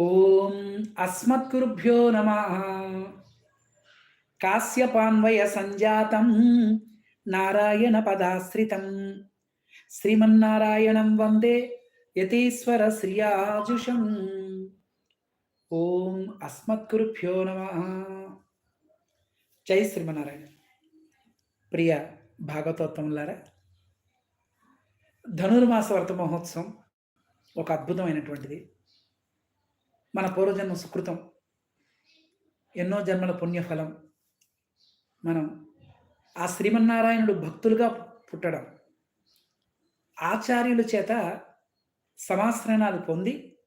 ఓం అస్మద్గురుభ్యో నమ. కాశ్యపాన్వయ సంజాతం నారాయణ పదాశ్రితం శ్రీమన్నారాయణం వందే యతీశ్వర శ్రియాజుషం ఓం అస్మద్గురుభ్యో నమ. జై శ్రీమన్నారాయణ. ప్రియ భాగవతోత్తములారా ధనుర్మాస వ్రత మహోత్సవం ఒక అద్భుతమైనటువంటిది. మన పూర్వజన్మ సుకృతం. ఎన్నో జన్మల పుణ్యఫలం. మనం ఆ శ్రీమన్నారాయణుడు భక్తులుగా పుట్టడం. ఆచార్యుల చేత సమాశ్రయణాలు పొంది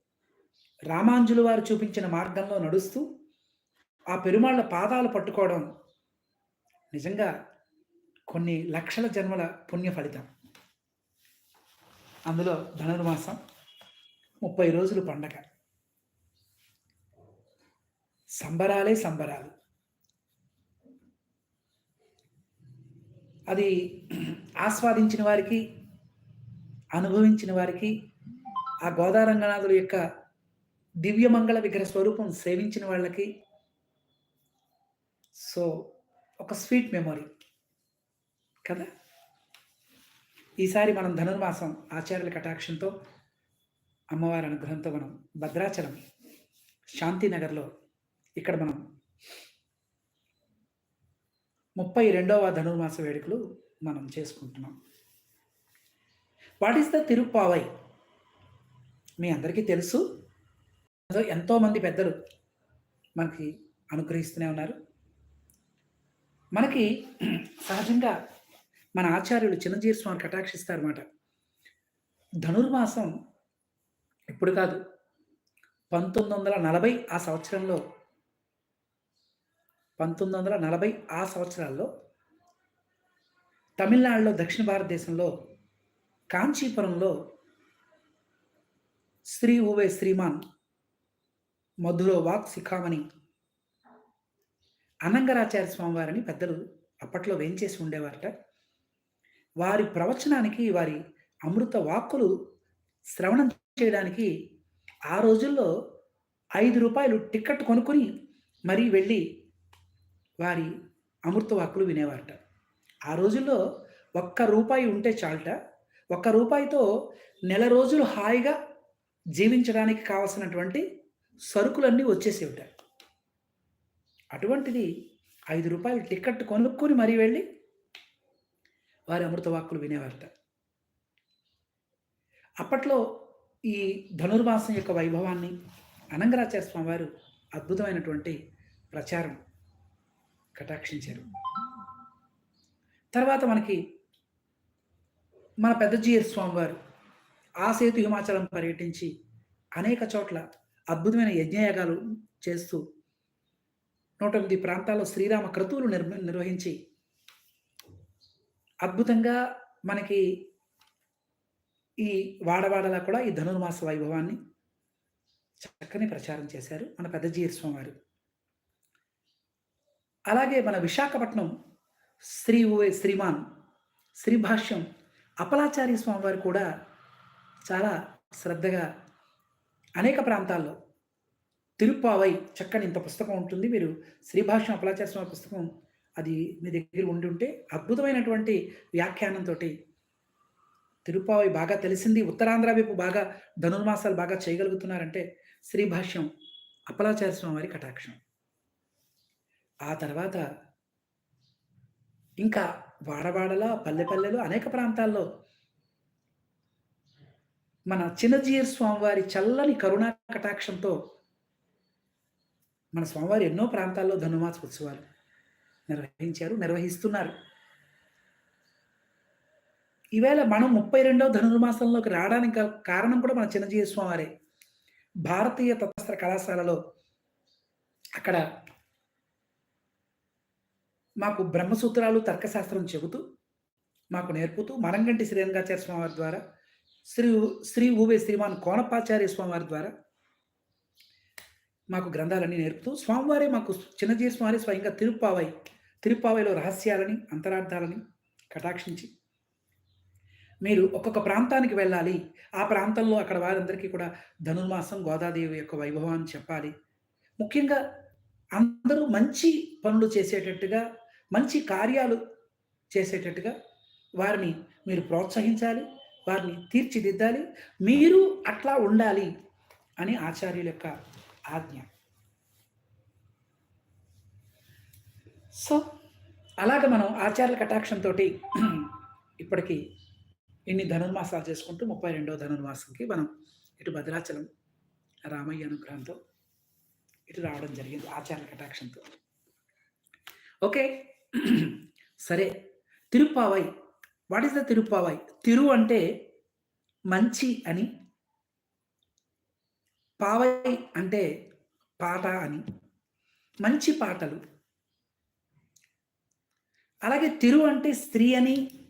రామాంజులు వారు చూపించిన మార్గంలో నడుస్తూ ఆ పెరుమాళ్ళ పాదాలు పట్టుకోవడం నిజంగా కొన్ని లక్షల జన్మల పుణ్య ఫలితం. అందులో ధనుర్మాసం ముప్పై రోజులు పండగ. సంబరాలే సంబరాలు. అది ఆస్వాదించిన వారికి అనుభవించిన వారికి ఆ గోదారంగనాథుల యొక్క దివ్యమంగళ విగ్రహ స్వరూపం సేవించిన వాళ్ళకి సో ఒక స్వీట్ మెమొరీ. కదా? ఈసారి మనం ధనుర్మాసం ఆచార్యుల కటాక్షంతో అమ్మవారి అనుగ్రహంతో మనం భద్రాచలం శాంతినగర్లో ఇక్కడ మనం ముప్పై రెండవ ధనుర్మాస వేడుకలు మనం చేసుకుంటున్నాం. What is the Tiruppavai? మీ అందరికీ తెలుసు. ఎంతోమంది పెద్దలు మనకి అనుగ్రహిస్తూనే ఉన్నారు. మనకి సహజంగా మన ఆచార్యులు చిన్నజీవి స్వామి కటాక్షిస్తారన్నమాట. ధనుర్మాసం ఇప్పుడు కాదు పంతొమ్మిది వందల నలభై ఆ సంవత్సరంలో పంతొమ్మిది వందల నలభై ఆ సంవత్సరాల్లో తమిళనాడులో దక్షిణ భారతదేశంలో కాంచీపురంలో శ్రీ ఉవే శ్రీమాన్ మధురో వాక్ శిఖామణి అనంగరాచార్య స్వామివారిని పెద్దలు అప్పట్లో వేంచేసి ఉండేవారట. వారి ప్రవచనానికి వారి అమృత వాక్కులు శ్రవణం చేయడానికి ఆ రోజుల్లో ఐదు రూపాయలు టికెట్ కొనుక్కొని మరీ వెళ్ళి వారి అమృత వాక్కులు వినేవారట. ఆ రోజుల్లో ఒక్క రూపాయి ఉంటే చాలట. ఒక్క రూపాయితో నెల రోజులు హాయిగా జీవించడానికి కావలసినటువంటి సరుకులన్నీ వచ్చేసేవిట. అటువంటిది ఐదు రూపాయలు టికెట్ కొనుక్కొని మరీ వెళ్ళి వారి అమృత వాక్కులు వినేవారట. అప్పట్లో ఈ ధనుర్మాసం యొక్క వైభవాన్ని అనంగరాచార్య స్వామి వారు అద్భుతమైనటువంటి ప్రచారం కటాక్షించారు. తర్వాత మనకి మన పెద్దజీయర్ స్వామివారు ఆ సేతు హిమాచలం పర్యటించి అనేక చోట్ల అద్భుతమైన యజ్ఞయాగాలు చేస్తూ నూట ఎనిమిది ప్రాంతాల్లో శ్రీరామ క్రతువులు నిర్మ నిర్వహించి అద్భుతంగా మనకి ఈ వాడవాడలా కూడా ఈ ధనుర్మాస వైభవాన్ని చక్కని ప్రచారం చేశారు మన పెద్దజీయర్ స్వామి వారు అలాగే మన విశాఖపట్నం శ్రీ ఓ శ్రీమాన్ శ్రీభాష్యం అపలాచారి స్వామివారు కూడా చాలా శ్రద్ధగా అనేక ప్రాంతాల్లో తిరుప్పావై చక్కని ఇంత పుస్తకం ఉంటుంది. మీరు శ్రీభాష్యం అపలాచారి స్వామి పుస్తకం అది మీ దగ్గర ఉండి ఉంటే అద్భుతమైనటువంటి వ్యాఖ్యానంతో తిరుప్పావై బాగా తెలిసింది. ఉత్తరాంధ్ర వైపు బాగా ధనుర్మాసాలు బాగా చేయగలుగుతున్నారంటే శ్రీభాష్యం అపలాచార్య స్వామి వారి కటాక్షం. ఆ తర్వాత ఇంకా వాడవాడలో పల్లెపల్లెలు అనేక ప్రాంతాల్లో మన చిన్నజీర్ స్వామివారి చల్లని కరుణా కటాక్షంతో మన స్వామివారి ఎన్నో ప్రాంతాల్లో ధనుమాస ఉత్సవాలు నిర్వహించారు నిర్వహిస్తున్నారు. ఈవేళ మనం ముప్పై రెండవ ధనుర్మాసంలోకి రావడానికి కారణం కూడా మన చిన్నజీవి స్వామివారే. భారతీయ తత్వస్త్ర కళాశాలలో అక్కడ మాకు బ్రహ్మసూత్రాలు తర్కశాస్త్రం చెబుతూ మాకు నేర్పుతూ మరంగంటి శ్రీరంగాచార్య స్వామివారి ద్వారా శ్రీ శ్రీ ఊవే శ్రీమాన్ కోనపాచార్య స్వామివారి ద్వారా మాకు గ్రంథాలన్నీ నేర్పుతూ స్వామివారే మాకు చిన్నజీవి స్వామి స్వయంగా తిరుప్పావై తిరుప్పావైలో రహస్యాలని అంతరార్థాలని కటాక్షించి మీరు ఒక్కొక్క ప్రాంతానికి వెళ్ళాలి. ఆ ప్రాంతంలో అక్కడ వారందరికీ కూడా ధనుర్మాసం గోదాదేవి యొక్క వైభవాన్ని చెప్పాలి. ముఖ్యంగా అందరూ మంచి పనులు చేసేటట్టుగా మంచి కార్యాలు చేసేటట్టుగా వారిని మీరు ప్రోత్సహించాలి వారిని తీర్చిదిద్దాలి మీరు అట్లా ఉండాలి అని ఆచార్యుల యొక్క ఆజ్ఞ. సో అలాగ మనం ఆచార్యుల కటాక్షంతో ఇప్పటికీ ఇన్ని ధనుర్మాసాలు చేసుకుంటూ ముప్పై రెండవ ధనుర్మాసంకి మనం ఇటు భద్రాచలం రామయ్య అనుగ్రహంతో ఇటు రావడం జరిగింది ఆచార్య కటాక్షంతో. ఓకే సరే Tiruppavai. What is the Tiruppavai? తిరు అంటే మంచి అని పావై అంటే పాట అని మంచి పాటలు. అలాగే తిరు అంటే స్త్రీ అని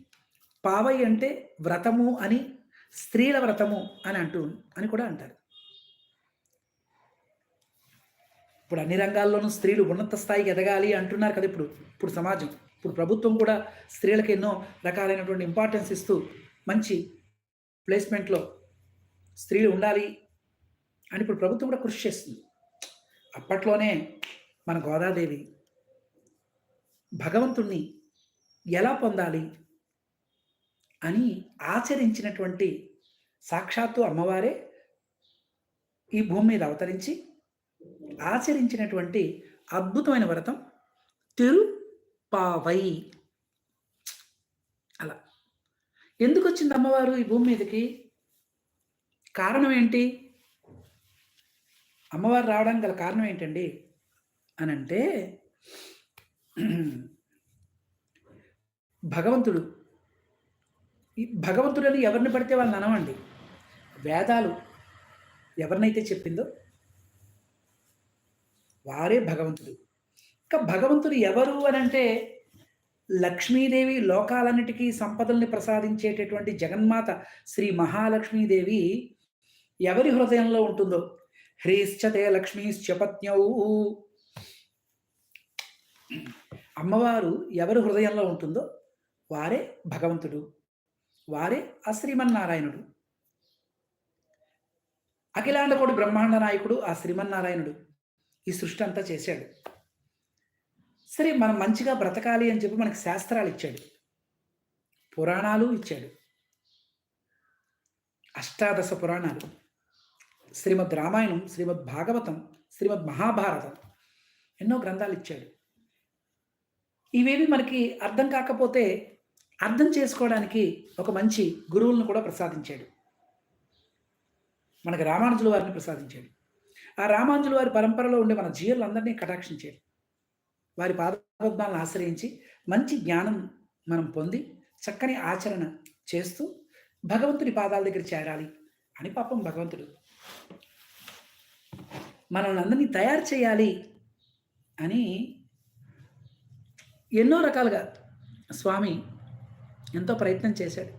పావై అంటే వ్రతము అని స్త్రీల వ్రతము అని అంటూ అని కూడా అంటారు. ఇప్పుడు అన్ని రంగాల్లోనూ స్త్రీలు ఉన్నత స్థాయికి ఎదగాలి అంటున్నారు కదా ఇప్పుడు ఇప్పుడు సమాజం. ఇప్పుడు ప్రభుత్వం కూడా స్త్రీలకు ఎన్నో రకాలైనటువంటి ఇంపార్టెన్స్ ఇస్తూ మంచి ప్లేస్మెంట్లో స్త్రీలు ఉండాలి అని ఇప్పుడు ప్రభుత్వం కూడా కృషి చేస్తుంది. అప్పట్లోనే మన గోదాదేవి భగవంతుణ్ణి ఎలా పొందాలి అని ఆచరించినటువంటి సాక్షాత్తు అమ్మవారే ఈ భూమి మీద అవతరించి ఆచరించినటువంటి అద్భుతమైన వ్రతం తిరుపావై అలా. ఎందుకు వచ్చింది అమ్మవారు ఈ భూమి మీదకి? కారణం ఏంటి? అమ్మవారు రావడానికి గల కారణం ఏంటండి? అని అంటే భగవంతుడు. ఈ భగవంతుడని ఎవరిని పడితే వాళ్ళని అనవండి. వేదాలు ఎవరినైతే చెప్పిందో వారే భగవంతుడు. ఇంకా భగవంతుడు ఎవరు అని అంటే లక్ష్మీదేవి లోకాలన్నిటికీ సంపదల్ని ప్రసాదించేటటువంటి జగన్మాత శ్రీ మహాలక్ష్మీదేవి ఎవరి హృదయంలో ఉంటుందో? హ్రీశ్చతే లక్ష్మీశ్చపత్యౌ అమ్మవారు ఎవరి హృదయంలో ఉంటుందో వారే భగవంతుడు. వారే ఆ శ్రీమన్నారాయణుడు. అఖిలాండకోటి బ్రహ్మాండ నాయకుడు ఆ శ్రీమన్నారాయణుడు. ఈ సృష్టి అంతా చేశాడు. సరే మనం మంచిగా బ్రతకాలి అని చెప్పి మనకి శాస్త్రాలు ఇచ్చాడు. పురాణాలు ఇచ్చాడు. అష్టాదశ పురాణాలు. శ్రీమద్ రామాయణం శ్రీమద్ భాగవతం శ్రీమద్ మహాభారతం ఎన్నో గ్రంథాలు ఇచ్చాడు. ఇవేవి మనకి అర్థం కాకపోతే అర్థం చేసుకోవడానికి ఒక మంచి గురువులను కూడా ప్రసాదించాడు. మనకి రామానుజుల వారిని ప్రసాదించాడు. ఆ రామాంజుల వారి పరంపరలో ఉండే మన జీవులందరినీ కటాక్షించాడు వారి పాదపద్మాలను ఆశ్రయించి మంచి జ్ఞానం మనం పొంది చక్కని ఆచరణ చేస్తూ భగవంతుడి పాదాల దగ్గర చేరాలి అని పాపం భగవంతుడు మనల్ని అందరినీ తయారు చేయాలి అని ఎన్నో రకాలుగా స్వామి ఎంతో ప్రయత్నం చేశాడు.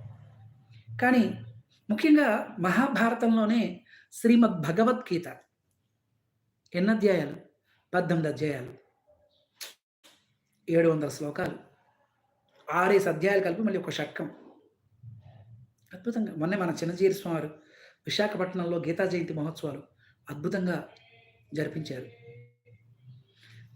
కానీ ముఖ్యంగా మహాభారతంలోనే శ్రీమద్ భగవద్గీత ఎన్ని అధ్యాయాలు? పద్దెనిమిది అధ్యాయాలు. ఏడు వందల శ్లోకాలు. ఆరేసి అధ్యాయాలు కలిపి మళ్ళీ ఒక షట్కం. అద్భుతంగా. మొన్నే మన చిన్నజీరి స్వామి విశాఖపట్నంలో గీతా జయంతి మహోత్సవాలు అద్భుతంగా జరిపించారు.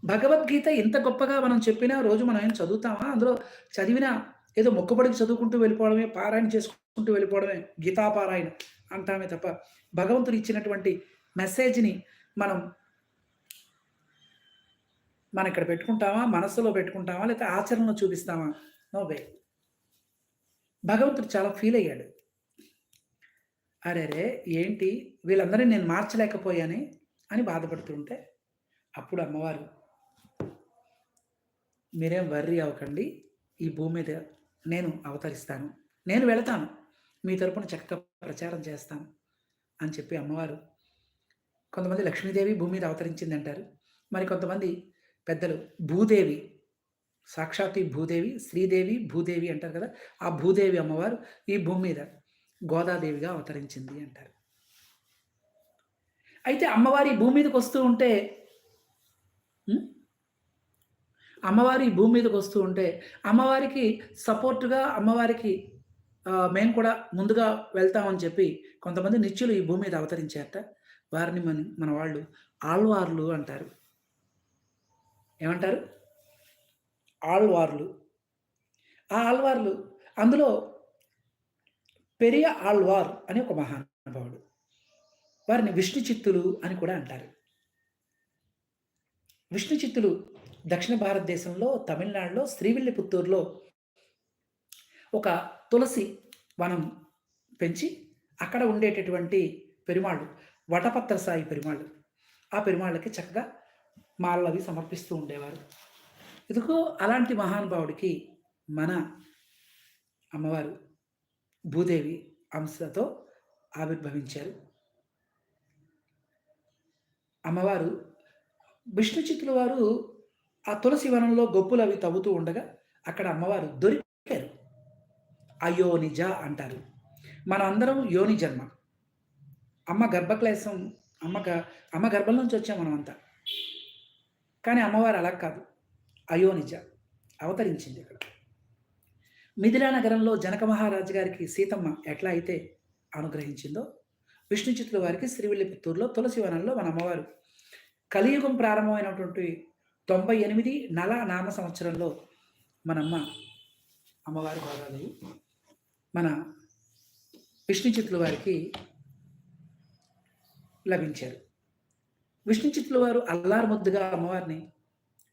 భగవద్గీత ఎంత గొప్పగా మనం చెప్పినా రోజు మనం ఏం చదువుతామా? అందులో చదివినా ఏదో మొక్కుబడికి చదువుకుంటూ వెళ్ళిపోవడమే పారాయణ చేసుకుంటూ వెళ్ళిపోవడమే గీతాపారాయణ అంటామే తప్ప భగవంతుడు ఇచ్చినటువంటి మెసేజ్ని మనం మనం ఇక్కడ పెట్టుకుంటామా? మనస్సులో పెట్టుకుంటామా? లేకపోతే ఆచరణలో చూపిస్తామా? నో వే భగవంతుడు చాలా ఫీల్ అయ్యాడు. అరేరే ఏంటి? వీళ్ళందరినీ నేను మార్చలేకపోయాని? అని బాధపడుతుంటే అప్పుడు అమ్మవారు మీరేం వర్రీ అవ్వకండి. ఈ భూమి మీద నేను అవతరిస్తాను. నేను వెళతాను. మీ తరపున చక్కగా ప్రచారం చేస్తాను. అని చెప్పి అమ్మవారు కొంతమంది లక్ష్మీదేవి భూమి మీద అవతరించింది అంటారు మరి కొంతమంది పెద్దలు భూదేవి సాక్షాత్ భూదేవి శ్రీదేవి భూదేవి అంటారు కదా ఆ భూదేవి అమ్మవారు ఈ భూమి మీద గోదాదేవిగా అవతరించింది అంటారు అయితే అమ్మవారి భూమి మీదకి వస్తూ ఉంటే అమ్మవారి భూమి మీదకి వస్తూ ఉంటే అమ్మవారికి సపోర్టుగా అమ్మవారికి మేము కూడా ముందుగా వెళ్తామని చెప్పి కొంతమంది నిత్యులు ఈ భూమి మీద అవతరించారట. వారిని మన మన వాళ్ళు ఆళ్వార్లు అంటారు. ఏమంటారు? ఆళ్వార్లు. ఆ ఆళ్వార్లు అందులో పెరియ ఆళ్వార్ అని ఒక మహానుభావుడు. వారిని విష్ణు చిత్తులు అని కూడా అంటారు. విష్ణు చిత్తులు దక్షిణ భారతదేశంలో తమిళనాడులో శ్రీవిల్లిపుత్తూరులో ఒక తులసి వనం పెంచి అక్కడ ఉండేటటువంటి పెరుమాళ్ళు వటపత్ర సాయి పెరుమాళ్ళు. ఆ పెరుమాళ్ళకి చక్కగా మాలలవి సమర్పిస్తూ ఉండేవారు. ఎందుకో అలాంటి మహానుభావుడికి మన అమ్మవారు భూదేవి అంశతో ఆవిర్భవించారు. అమ్మవారు విష్ణు చిత్తుల వారు ఆ తులసి వనంలో గొప్పులు అవి తవ్వుతూ ఉండగా అక్కడ అమ్మవారు దొరికారు. అయోనిజ అంటారు. మనందరం యోని జన్మ. అమ్మ గర్భక్లేశం అమ్మ గ అమ్మ గర్భం నుంచి వచ్చాం మనమంతా. కానీ అమ్మవారు అలా కాదు. అయోనిజ అవతరించింది ఇక్కడ. మిథిలా నగరంలో జనక మహారాజు గారికి సీతమ్మ ఎట్లా అయితే అనుగ్రహించిందో, విష్ణు చిత్తుల వారికి శ్రీవిల్లిపుత్తూరులో తులసి వనంలో మన అమ్మవారు కలియుగం ప్రారంభమైనటువంటి 98 నల నామ సంవత్సరంలో మనమ్మ అమ్మవారు గోదాదేవి మన విష్ణు చిత్తుల వారికి లభించారు. విష్ణు చిత్తుల వారు అల్లారు ముద్దుగా అమ్మవారిని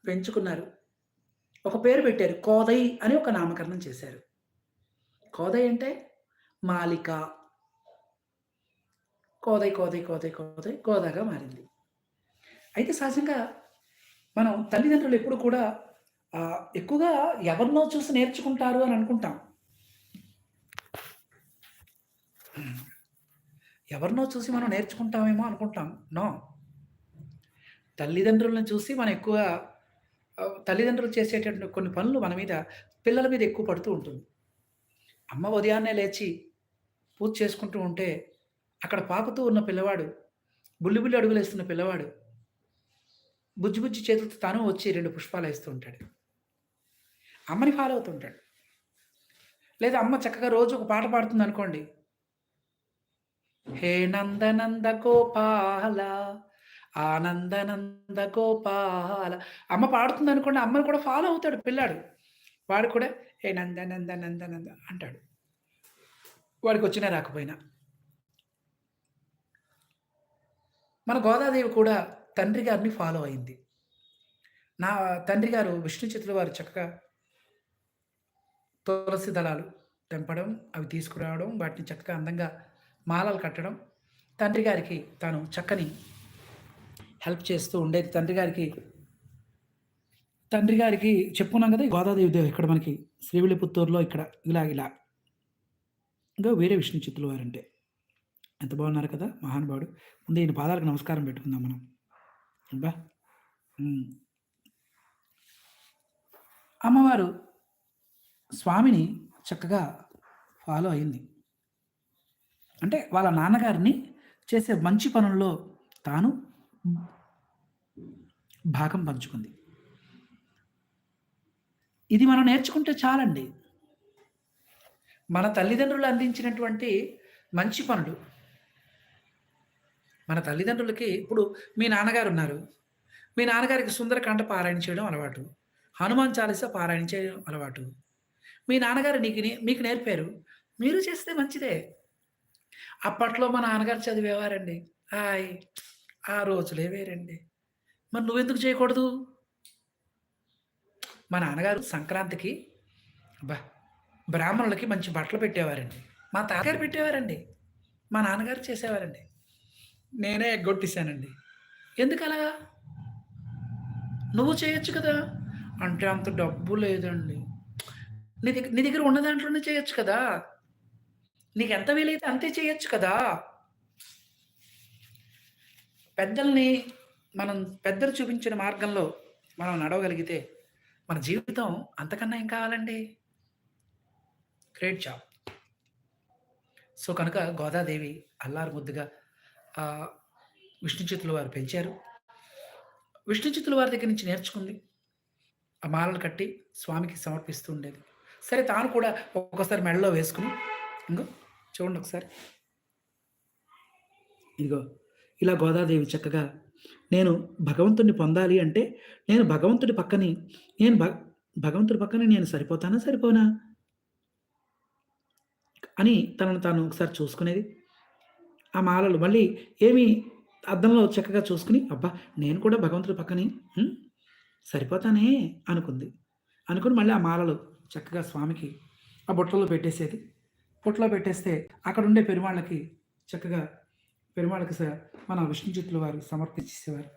పెంచుకున్నారు. ఒక పేరు పెట్టారు. కోదై అని ఒక నామకరణం చేశారు. కోదై అంటే మాలిక. కోదై, కోదై, కోదై, కోదై గోదాగా మారింది. అయితే సహజంగా మనం తల్లిదండ్రులు ఎప్పుడు కూడా ఎక్కువగా ఎవరినో చూసి నేర్చుకుంటారు అని అనుకుంటాం. ఎవరినో చూసి మనం నేర్చుకుంటామేమో అనుకుంటాం. నో. తల్లిదండ్రులను చూసి మనం ఎక్కువ తల్లిదండ్రులు చేసేటటువంటి కొన్ని పనులు మన మీద పిల్లల మీద ఎక్కువ పడుతూ ఉంటుంది. అమ్మ ఉదయాన్నే లేచి పూజ చేసుకుంటూ ఉంటే, అక్కడ పాకుతూ ఉన్న పిల్లవాడు, బుల్లి బుల్లి అడుగులేస్తున్న పిల్లవాడు బుజ్జి బుజ్జి చేతులతో తాను వచ్చి రెండు పుష్పాలు వేస్తూ ఉంటాడు. అమ్మని ఫాలో అవుతూ ఉంటాడు. లేదా అమ్మ చక్కగా రోజు ఒక పాట పాడుతుందనుకోండి. హే నందనంద గోపాల ఆనందనంద గోపాల అమ్మ పాడుతుంది అనుకోండి అమ్మని కూడా ఫాలో అవుతాడు పిల్లాడు. వాడు కూడా ఏ నంద నంద నంద నంద అంటాడు. వాడికొచ్చినా రాకపోయినా. మన గోదాదేవి కూడా తండ్రి గారిని ఫాలో అయింది. నా తండ్రి గారు విష్ణు చేతుల వారు చక్కగా తులసి దళాలు తెంపడం, అవి తీసుకురావడం, వాటిని చక్కగా అందంగా మాలలు కట్టడం, తండ్రి గారికి తాను చక్కని హెల్ప్ చేస్తూ ఉండేది. తండ్రి గారికి తండ్రి గారికి చెప్పుకున్నాం కదా! గోదాదేవి దేవి ఇక్కడ మనకి శ్రీవిలిపుత్తూరులో ఇక్కడ ఇలా ఇలా. ఇంకా వేరే విష్ణు చిత్తులు వారంటే. ఎంత బాగున్నారు కదా! మహానుభావుడు. ముందు ఈయన పాదాలకు నమస్కారం పెట్టుకుందాం మనం. అబ్బా! అమ్మవారు స్వామిని చక్కగా ఫాలో అయింది. అంటే వాళ్ళ నాన్నగారిని చేసే మంచి పనుల్లో తాను భాగం పంచుకుంది. ఇది మనం నేర్చుకుంటే చాలండి. మన తల్లిదండ్రులు అందించినటువంటి మంచి పనులు. మన తల్లిదండ్రులకి ఇప్పుడు మీ నాన్నగారు ఉన్నారు మీ నాన్నగారికి సుందరకాండ పారాయణ చేయడం అలవాటు. హనుమాన్ చాలీస పారాయణ చేయడం అలవాటు. మీ నాన్నగారు నీకు నే మీకు నేర్పారు. మీరు చేస్తే మంచిదే. అప్పట్లో మా నాన్నగారు చదివేవారండి. హాయ్! ఆ రోజులే వేరండి. మరి నువ్వెందుకు చేయకూడదు? మా నాన్నగారు సంక్రాంతికి అబ్బా! బ్రాహ్మణులకి మంచి బట్టలు పెట్టేవారండి. మా తాతగారు పెట్టేవారండి. మా నాన్నగారు చేసేవారండి. నేనే ఎగ్గొట్టేశానండి ఎందుకలాగా? నువ్వు చేయొచ్చు కదా! అంటే అంత డబ్బు లేదండి. నీ దగ్గర నీ దగ్గర ఉన్న దాంట్లోనే చేయొచ్చు కదా! నీకు ఎంత వీలైతే అంతే చేయొచ్చు కదా! పెద్దల్ని మనం పెద్దలు చూపించిన మార్గంలో మనం నడవగలిగితే మన జీవితం అంతకన్నా ఏం కావాలండి? Great job. సో, కనుక గోదాదేవి అల్లారు ముద్దుగా ఆహ్, విష్ణు వారు పెంచారు. విష్ణుచిత్తుల వారి దగ్గర నుంచి నేర్చుకుంది. ఆ మాలలు కట్టి స్వామికి సమర్పిస్తూ ఉండేది. సరే తాను కూడా ఒక్కోసారి మెడలో వేసుకుని ఇంకో చూడండి ఒకసారి ఇదిగో ఇలా గోదాదేవి చక్కగా నేను భగవంతుడిని పొందాలి అంటే నేను భగవంతుడి పక్కని నేను భ భగవంతుడి పక్కన నేను సరిపోతానా సరిపోనా? అని తనను తాను ఒకసారి చూసుకునేది. ఆ మాలలు మళ్ళీ ఏమి అద్దంలో చక్కగా చూసుకుని అబ్బా నేను కూడా భగవంతుడి పక్కని సరిపోతానే? అనుకుంది. అనుకుని మళ్ళీ ఆ మాలలు చక్కగా స్వామికి ఆ బుట్టలో పెట్టేసేది. బుట్టలో పెట్టేస్తే అక్కడ ఉండే పెరుమాళ్ళకి చక్కగా పెరుమాళ్ళకి సార్ మన విష్ణు చిత్తుల వారు సమర్పించేసేవారు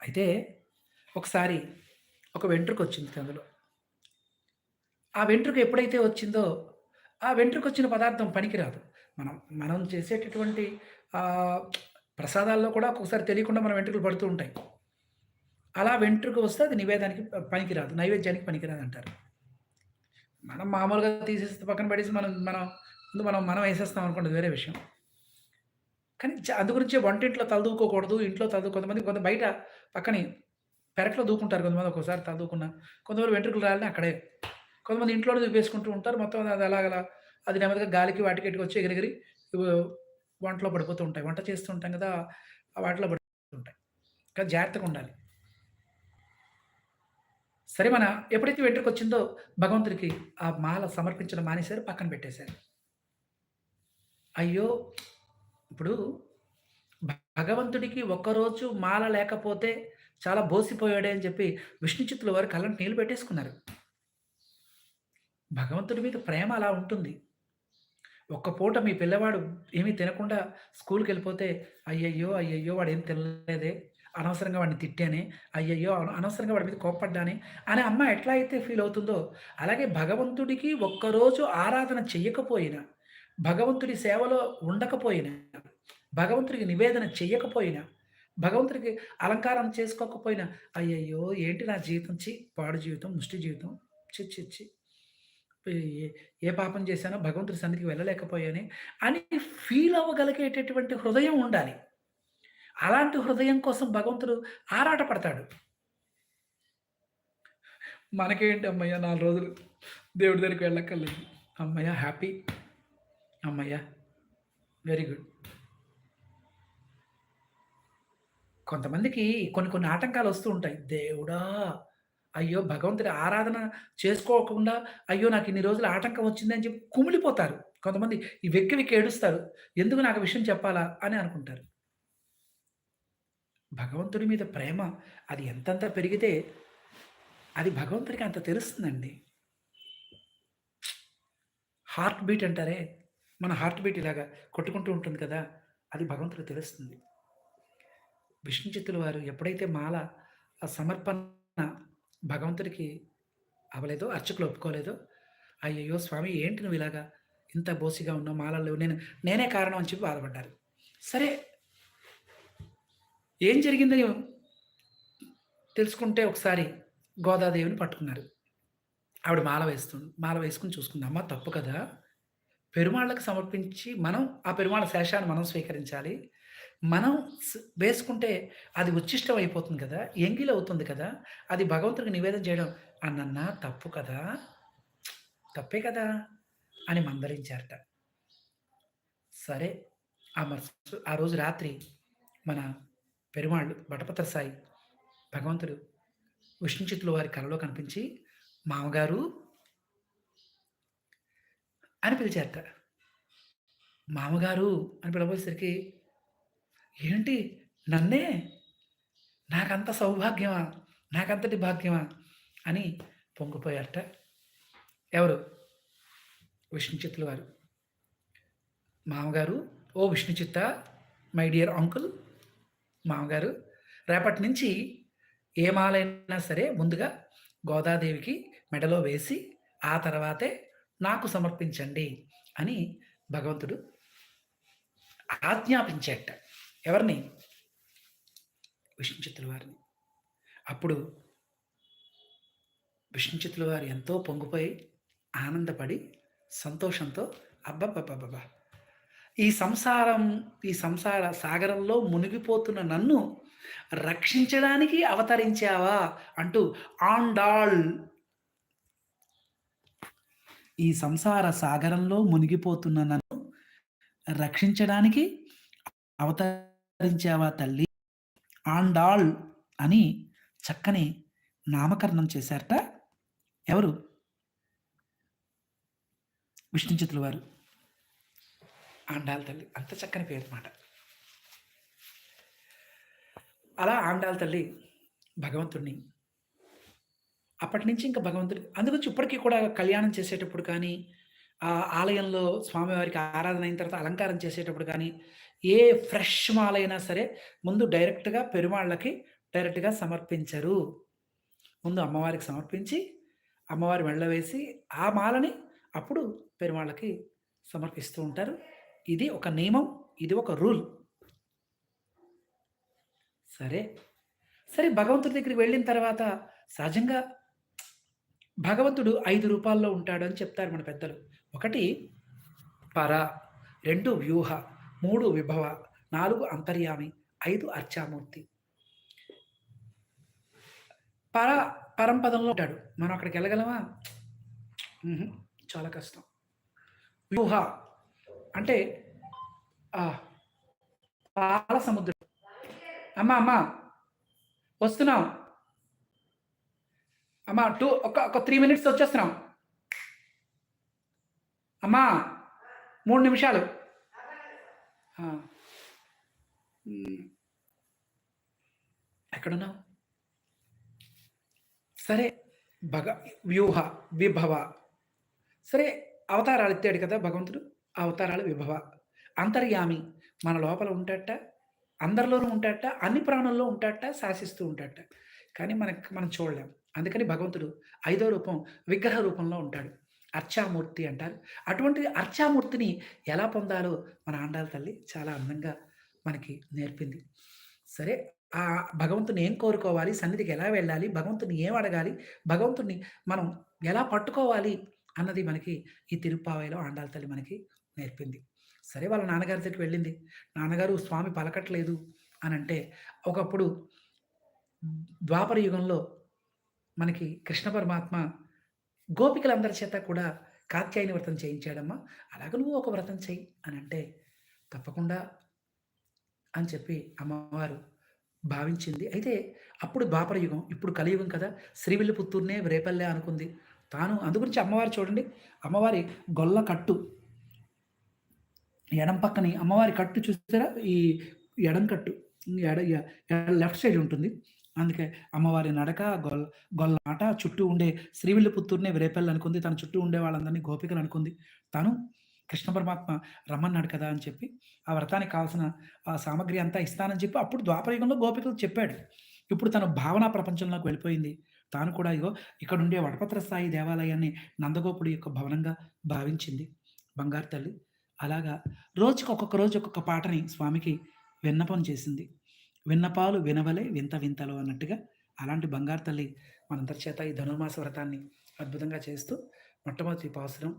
అయితే ఒకసారి ఒక వెంట్రుక వచ్చింది అందులో ఆ వెంట్రుక ఎప్పుడైతే వచ్చిందో ఆ వెంట్రుక వచ్చిన పదార్థం పనికిరాదు. మనం మనం చేసేటటువంటి ప్రసాదాల్లో కూడా ఒక్కొక్కసారి తెలియకుండా మన వెంట్రుకలు పడుతూ ఉంటాయి. అలా వెంట్రుక వస్తే అది నివేదానికి పనికిరాదు నైవేద్యానికి పనికిరాదు అంటారు. మనం మామూలుగా తీసేస్తే పక్కన పడేసి మనం మనం ముందు మనం మనం వేసేస్తాం అనుకోండి వేరే విషయం. కానీ చ- అందు గురించే వంటింట్లో తలదూకోకూడదు ఇంట్లో తలదు కొంతమంది కొంత బయట పక్కనే పెరట్లో దూకుంటారు కొంతమంది ఒక్కోసారి తలదూకున్న. కొంతమంది వెంట్రుకలు రాలని అక్కడే. కొంతమంది ఇంట్లోనే దూపేసుకుంటూ ఉంటారు. మొత్తం అది అలాగలా అది నెమ్మదిగా గాలికి వాటికి ఇటుకి వచ్చి ఎగిరిగిరి వంటలో పడిపోతూ ఉంటాయి. వంట చేస్తూ ఉంటాం కదా ఆ వాటిలో పడిపోతుంటాయి కానీ జాగ్రత్తగా ఉండాలి. సరే మన ఎప్పుడైతే వెంట్రుక వచ్చిందో భగవంతుడికి ఆ మాల సమర్పించడం మానేశారు పక్కన పెట్టేశారు. అయ్యో! ఇప్పుడు భగవంతుడికి ఒక్కరోజు మాల లేకపోతే చాలా బోసిపోయాడే అని చెప్పి విష్ణు చిత్తుల వారు కళ్ళని నీళ్ళు పెట్టేసుకున్నారు. భగవంతుడి మీద ప్రేమ అలా ఉంటుంది. ఒక్క పూట మీ పిల్లవాడు ఏమీ తినకుండా స్కూల్కి వెళ్ళిపోతే అయ్యయ్యో అయ్యయ్యో వాడు ఏం తినలేదే అనవసరంగా వాడిని తిట్టానే అయ్యయ్యో అనవసరంగా వాడి మీద కోప్పడ్డానే అని అమ్మ ఎట్లా అయితే ఫీల్ అవుతుందో అలాగే భగవంతుడికి ఒక్కరోజు ఆరాధన చెయ్యకపోయినా భగవంతుడి సేవలో ఉండకపోయినా భగవంతుడికి నివేదన చెయ్యకపోయినా భగవంతుడికి అలంకారం చేసుకోకపోయినా అయ్యయ్యో ఏంటి నా జీవితం? చి పాడు జీవితం ముష్టి జీవితం. చి చి ఏ పాపం చేశానో భగవంతుడి సన్నిధికి వెళ్ళలేకపోయాని అని ఫీల్ అవ్వగలిగేటటువంటి హృదయం ఉండాలి. అలాంటి హృదయం కోసం భగవంతుడు ఆరాటపడతాడు. మనకేంటి అమ్మయ్య నాలుగు రోజులు దేవుడి దగ్గరికి వెళ్ళక్కర్లేదు. అమ్మయ్య హ్యాపీ. అమ్మయ్యా. వెరీ గుడ్ కొంతమందికి కొన్ని కొన్ని ఆటంకాలు వస్తూ ఉంటాయి. దేవుడా! అయ్యో! భగవంతుడి ఆరాధన చేసుకోకుండా అయ్యో! నాకు ఇన్ని రోజులు ఆటంకం వచ్చిందని చెప్పి కుమిలిపోతారు. కొంతమంది ఈ వెక్కి వెక్కి ఏడుస్తారు. ఎందుకు నాకు విషయం చెప్పాలా అని అనుకుంటారు. భగవంతుడి మీద ప్రేమ అది ఎంతంత పెరిగితే అది భగవంతుడికి అంత తెలుస్తుందండి. హార్ట్ బీట్ అంటారే. మన హార్ట్ బీట్ ఇలాగా కొట్టుకుంటూ ఉంటుంది కదా అది భగవంతుడు తెలుస్తుంది. విష్ణు చిత్తుల వారు ఎప్పుడైతే మాల ఆ సమర్పణ భగవంతుడికి అవ్వలేదో అర్చకులు ఒప్పుకోలేదో అయ్యయ్యో స్వామి ఏంటి నువ్వు ఇలాగా ఇంత బోసిగా ఉన్నావు మాలలు నేను నేనే కారణం అని చెప్పి బాధపడ్డారు. సరే ఏం జరిగిందని తెలుసుకుంటే ఒకసారి గోదాదేవిని పట్టుకున్నారు. ఆవిడ మాల వేస్తుంది మాల వేసుకుని చూసుకుంది అమ్మ తప్పు కదా పెరుమాళ్ళకు సమర్పించి మనం ఆ పెరుమాళ్ళ శేషాన్ని మనం స్వీకరించాలి. మనం వేసుకుంటే అది ఉచ్చిష్టం అయిపోతుంది కదా ఎంగిల్ అవుతుంది కదా అది భగవంతుడికి నివేదన చేయడం అన్నన్నా తప్పు కదా తప్పే కదా అని మందలించారట సరే ఆ మరుస ఆ రోజు రాత్రి మన పెరుమాళ్ళు బటపత్ర సాయి భగవంతుడు విష్ణుచిత్తుల వారి కలలో కనిపించి మామగారు అని పిలిచారట మామగారు అని పిలవసరికి ఏంటి? నన్నే? నాకంత సౌభాగ్యమా? నాకంతటి భాగ్యమా? అని పొంగిపోయారట ఎవరు? విష్ణుచిత్తుల వారు. మామగారు ఓ విష్ణుచిత్త మై డియర్ అంకుల్. మామగారు రేపటి నుంచి ఏ మాలైనా సరే ముందుగా గోదాదేవికి మెడలో వేసి ఆ తర్వాతే నాకు సమర్పించండి అని భగవంతుడు ఆజ్ఞాపించేట. ఎవరిని? విష్ణుచిత్తుల వారిని. అప్పుడు విష్ణుచిత్తుల వారు ఎంతో పొంగిపోయి ఆనందపడి సంతోషంతో అబ్బబ్బబ్బబ్బా ఈ సంసారం ఈ సంసార సాగరంలో మునిగిపోతున్న నన్ను రక్షించడానికి అవతరించావా అంటూ ఆండాళ్ ఈ సంసార సాగరంలో మునిగిపోతున్న నన్ను రక్షించడానికి అవతరించావా తల్లి? ఆండాళ్ అని చక్కని నామకరణం చేశారట ఎవరు? విష్ణుచితుల వారు ఆండాల తల్లి. అంత చక్కని పేరు అనమాట అలా ఆండాల తల్లి భగవంతుడిని అప్పటి నుంచి ఇంకా భగవంతుడు అందుగురించి ఇప్పటికీ కూడా కళ్యాణం చేసేటప్పుడు కానీ ఆ ఆలయంలో స్వామివారికి ఆరాధన అయిన తర్వాత అలంకారం చేసేటప్పుడు కానీ ఏ ఫ్రెష్ మాలైనా సరే ముందు డైరెక్ట్‌గా పెరుమాళ్ళకి డైరెక్ట్‌గా సమర్పించరు. ముందు అమ్మవారికి సమర్పించి, అమ్మవారి వెళ్ళవేసి వేసి, ఆ మాలని అప్పుడు పెరుమాళ్ళకి సమర్పిస్తూ ఉంటారు. ఇది ఒక నియమం. ఇది ఒక రూల్. సరే. సరే భగవంతుడి దగ్గరికి వెళ్ళిన తర్వాత సహజంగా భగవంతుడు ఐదు రూపాల్లో ఉంటాడు అని చెప్తారు మన పెద్దలు. ఒకటి పర, రెండు వ్యూహ, మూడు విభవ, నాలుగు అంతర్యామి, ఐదు అర్చామూర్తి. పర పరంపదంలో ఉంటాడు. మనం అక్కడికి వెళ్ళగలమా చాలా కష్టం. వ్యూహ అంటే ఆహ్, పాల సముద్రం. అమ్మా! అమ్మా! వస్తున్నాం. అమ్మా! టూ ఒక ఒక త్రీ మినిట్స్ వచ్చేస్తున్నాం. అమ్మా! మూడు నిమిషాలు. ఎక్కడున్నావు? సరే. భగ వ్యూహ, విభవ. సరే అవతారాలు ఎత్తాడు కదా భగవంతుడు. అవతారాలు విభవ. అంతర్యామి మన లోపల ఉంటాట అందరిలోనూ ఉంటాట అన్ని ప్రాణుల్లో ఉంటాట శాసిస్తూ ఉంటాట కానీ మనకు మనం చూడలేం. అందుకని భగవంతుడు ఐదో రూపం విగ్రహ రూపంలో ఉంటాడు. అర్చామూర్తి అంటారు. అటువంటి అర్చామూర్తిని ఎలా పొందాలో మన ఆండాల తల్లి చాలా అందంగా మనకి నేర్పింది. సరే ఆ భగవంతుని ఏం కోరుకోవాలి? సన్నిధికి ఎలా వెళ్ళాలి? భగవంతుని ఏం అడగాలి? భగవంతుడిని మనం ఎలా పట్టుకోవాలి? అన్నది మనకి ఈ తిరుప్పావైలో ఆండాల తల్లి మనకి నేర్పింది. సరే వాళ్ళ నాన్నగారి దగ్గరికి వెళ్ళింది. నాన్నగారు స్వామి పలకట్లేదు అని అంటే ఒకప్పుడు ద్వాపర యుగంలో మనకి కృష్ణ పరమాత్మ గోపికలందరి చేత కూడా కాత్యాయని వ్రతం చేయించాడమ్మా. అలాగ నువ్వు ఒక వ్రతం చెయ్యి అంటే తప్పకుండా అని చెప్పి అమ్మవారు భావించింది. అయితే అప్పుడు ద్వాపర యుగం. ఇప్పుడు కలియుగం కదా! శ్రీవిల్లిపుత్తూరునే రేపల్లె అనుకుంది. తాను అందుగురించి అమ్మవారు చూడండి. అమ్మవారి గొల్ల కట్టు. ఎడం పక్కని అమ్మవారి కట్టు చూస్తారా ఈ ఎడం కట్టు. ఎడ లెఫ్ట్ సైడ్ ఉంటుంది. అందుకే అమ్మవారి నడక, గొల్ గొల్లాట చుట్టూ ఉండే శ్రీవిల్లిపుత్తూరునే వేరేపల్లి అనుకుంది. తన చుట్టూ ఉండే వాళ్ళందరిని గోపికలు అనుకుంది. తను కృష్ణ పరమాత్మ రమ్మన్నాడు కదా! అని చెప్పి ఆ వ్రతానికి కావాల్సిన ఆ సామగ్రి అంతా ఇస్తానని చెప్పి అప్పుడు ద్వాపరయుగంలో గోపికలు చెప్పాడు. ఇప్పుడు తను భావనా ప్రపంచంలోకి వెళ్ళిపోయింది. తాను కూడా ఇగో ఇక్కడ ఉండే వడపత్ర స్థాయి దేవాలయాన్ని నందగోపుడి యొక్క భవనంగా భావించింది. బంగారు తల్లి. అలాగా రోజుకి ఒక్కొక్క రోజు ఒక్కొక్క పాటని స్వామికి విన్నపం చేసింది. విన్నపాలు వినవలే వింత వింతలు అన్నట్టుగా అలాంటి బంగారు తల్లి మనందరి చేత ఈ ధనుర్మాస వ్రతాన్ని అద్భుతంగా చేస్తూ మొట్టమొదటి పాసురం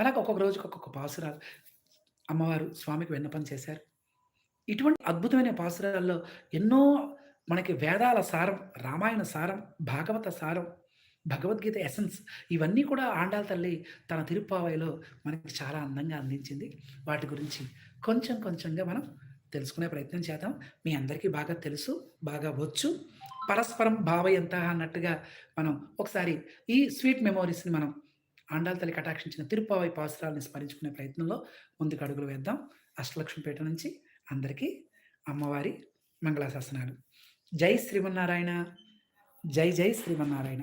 అలాగ ఒక్కొక్క రోజుకి ఒక్కొక్క పాసురాలు అమ్మవారు స్వామికి విన్నపం చేశారు. ఇటువంటి అద్భుతమైన పాసురాల్లో ఎన్నో మనకి వేదాల సారం, రామాయణ సారం, భాగవత సారం, భగవద్గీత ఎసెన్స్ ఇవన్నీ కూడా ఆండాల తల్లి తన తిరుప్పావైలో మనకి చాలా అందంగా అందించింది. వాటి గురించి కొంచెం కొంచెంగా మనం తెలుసుకునే ప్రయత్నం చేద్దాం. మీ అందరికీ బాగా తెలుసు, బాగా వచ్చు. పరస్పరం భావయంతః అన్నట్టుగా మనం ఒకసారి ఈ స్వీట్ మెమోరీస్‌ని మనం ఆండాల తల్లి కటాక్షించిన తిరుపావై పాసురాలను స్మరించుకునే ప్రయత్నంలో ముందుకు అడుగులు వేద్దాం. అష్టలక్ష్మిపేట నుంచి అందరికీ అమ్మవారి మంగళాశాసనాలు. జై శ్రీమన్నారాయణ. జై జై శ్రీమన్నారాయణ.